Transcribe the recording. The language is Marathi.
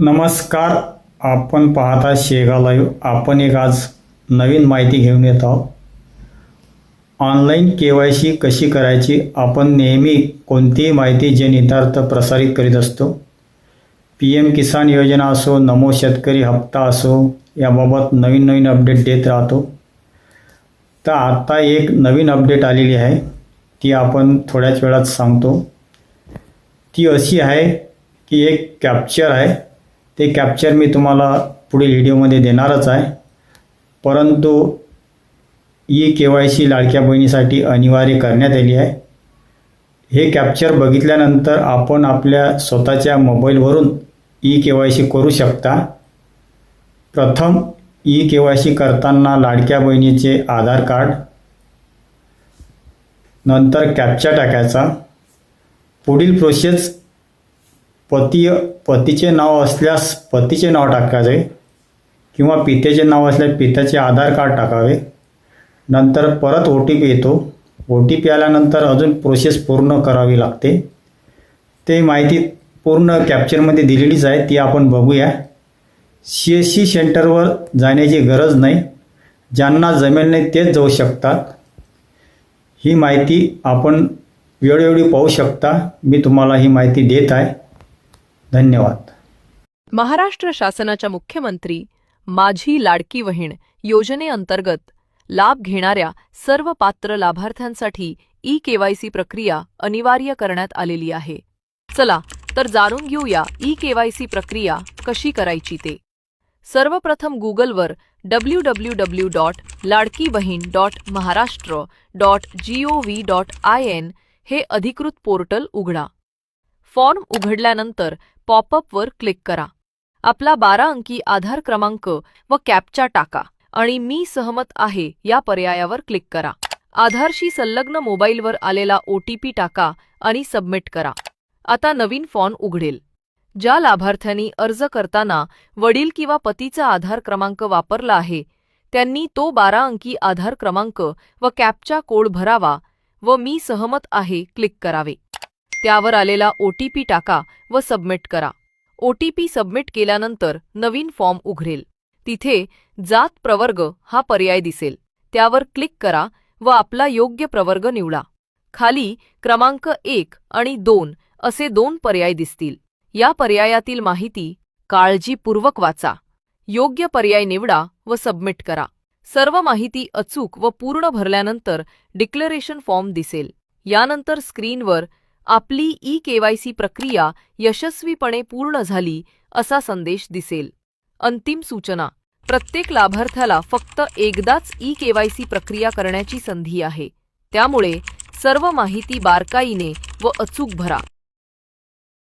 नमस्कार आपण पाहता शेगा लाईव्ह. आपण एक आज नवीन माहिती घेऊन येत आहोत. ऑनलाईन के वाय सी कशी करायची? आपण नेहमी कोणतीही माहिती जनहितार्थ प्रसारित करीत असतो. पी एम किसान योजना असो नमो शेतकरी हप्ता असो याबाबत नवीन नवीन अपडेट देत राहतो. तर आत्ता एक नवीन अपडेट आलेली आहे. ती आपण थोड्याच वेळात सांगतो. ती अशी आहे की एक कॅप्चर आहे. ते कॅप्चर मी तुम्हाला पुढील व्हिडिओमध्ये देणारच आहे. परंतु ई के वाय सी लाडक्या बहिणीसाठी अनिवार्य करण्यात आली आहे. हे कॅप्चर बघितल्यानंतर आपण आपल्या स्वतःच्या मोबाईलवरून ई के वाय सी करू शकता. प्रथम ई के वाय सी करताना लाडक्या बहिणीचे आधार कार्ड नंतर कॅप्चा टाकायचा. पुढील प्रोसेस पती पतीचे नाव असल्यास पतीचे नाव टाकावे किंवा पित्याचे नाव असल्यास पित्याचे आधार कार्ड टाकावे. नंतर परत ओ टी पी येतो. ओ टी पी आल्यानंतर अजून प्रोसेस पूर्ण करावी लागते. ते माहिती पूर्ण कॅप्चरमध्ये दिलेलीच आहे ती आपण बघूया. सी एस सी सेंटरवर जाण्याची गरज नाही. ज्यांना जमेल नाही तेच जाऊ शकतात. ही माहिती आपण वेळोवेळी पाहू शकता. मी तुम्हाला ही माहिती देत आहे. धन्यवाद. महाराष्ट्र शासनाच्या मुख्यमंत्री माझी लाडकी बहीण योजनेअंतर्गत लाभ घेणाऱ्या सर्व पात्र लाभार्थ्यांसाठी ई केवायसी प्रक्रिया अनिवार्य करण्यात आलेली आहे. चला तर जाणून घेऊया ई केवायसी प्रक्रिया कशी करायची ते. सर्वप्रथम गुगलवर W W W dot Ladki Bahin dot Maharashtra dot G O V dot I N हे अधिकृत पोर्टल उघडा. फॉर्म उघडल्यानंतर पॉपअपवर क्लिक करा. आपला बारा अंकी आधार क्रमांक व कॅपचा टाका आणि मी सहमत आहे या पर्यायावर क्लिक करा. आधारशी संलग्न मोबाईलवर आलेला ओ टी पी टाका आणि सबमिट करा. आता नवीन फॉर्म उघडेल. ज्या लाभार्थ्यांनी अर्ज करताना वडील किंवा पतीचा आधार क्रमांक वापरला आहे त्यांनी तो बारा अंकी आधार क्रमांक व कॅपचा कोड भरावा व मी सहमत आहे क्लिक करावे. त्यावर आलेला ओटीपी टाका व सबमिट करा. ओटीपी सबमिट केल्यानंतर नवीन फॉर्म उघडेल. तिथे जात प्रवर्ग हा पर्याय दिसेल. त्यावर क्लिक करा व आपला योग्य प्रवर्ग निवडा. खाली क्रमांक एक आणि दोन असे दोन पर्याय दिसतील. या पर्यायातील माहिती काळजीपूर्वक वाचा. योग्य पर्याय निवडा व सबमिट करा. सर्व माहिती अचूक व पूर्ण भरल्यानंतर डिक्लेरेशन फॉर्म दिसेल. यानंतर स्क्रीनवर आपली ई केवायसी प्रक्रिया यशस्वीपणे पूर्ण झाली असा संदेश दिसेल. अंतिम सूचना. प्रत्येक लाभार्थ्याला फक्त एकदाच ई केवायसी प्रक्रिया करण्याची संधी आहे. त्यामुळे सर्व माहिती बारकाईने व अचूक भरा.